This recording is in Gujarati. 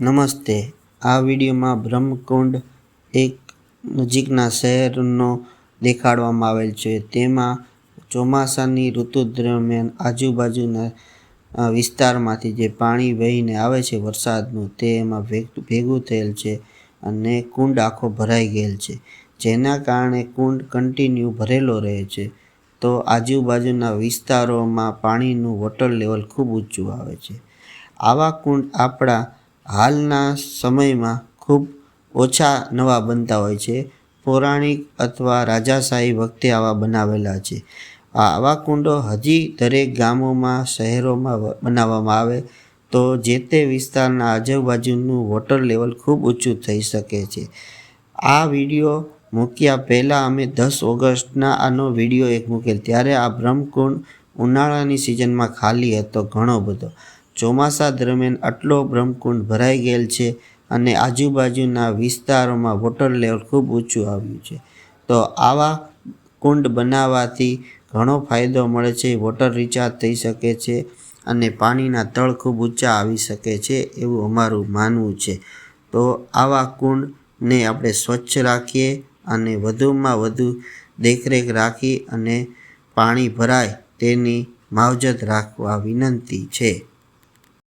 નમસ્તે. આ વિડીયોમાં બ્રહ્મકુંડ એક નજીકના શહેરનો દેખાડવામાં આવેલ છે. તેમાં ચોમાસાની ઋતુ દરમિયાન આજુબાજુના વિસ્તારમાંથી જે પાણી વહીને આવે છે વરસાદનું, તે એમાં ભેગું થયેલ છે અને કુંડ આખો ભરાઈ ગયેલ છે. જેના કારણે કુંડ કન્ટિન્યુ ભરેલો રહે છે. તો આજુબાજુના વિસ્તારોમાં પાણીનું વોટર લેવલ ખૂબ ઊંચું આવે છે. આવા કુંડ આપણા હાલના સમયમાં ખૂબ ઓછા નવા બનતા હોય છે. પૌરાણિક અથવા રાજાશાહી વખતે આવા બનાવેલા છે. આવા કુંડો હજી દરેક ગામોમાં, શહેરોમાં બનાવવામાં આવે તો જે તે વિસ્તારના આજુબાજુનું વોટર લેવલ ખૂબ ઊંચું થઈ શકે છે. આ વીડિયો મૂક્યા પહેલાં અમે દસ ઓગસ્ટના આનો વીડિયો એક મૂકેલ. ત્યારે આ બ્રહ્મકુંડ ઉનાળાની સિઝનમાં ખાલી હતો ઘણો બધો. ચોમાસા દરમિયાન આટલો બ્રહ્મકુંડ ભરાઈ ગયેલ છે અને આજુબાજુના વિસ્તારોમાં વોટર લેવલ ખૂબ ઊંચું આવ્યું છે. તો આવા કુંડ બનાવવાથી ઘણો ફાયદો મળે છે વોટર રિચાર્જ થઈ શકે છે અને પાણીના તળ ખૂબ ઊંચા આવી શકે છે એવું અમારું માનવું છે. તો આવા કુંડને આપણે સ્વચ્છ રાખીએ અને વધુમાં વધુ દેખરેખ રાખી અને પાણી ભરાય તેની માવજત રાખવા વિનંતી છે.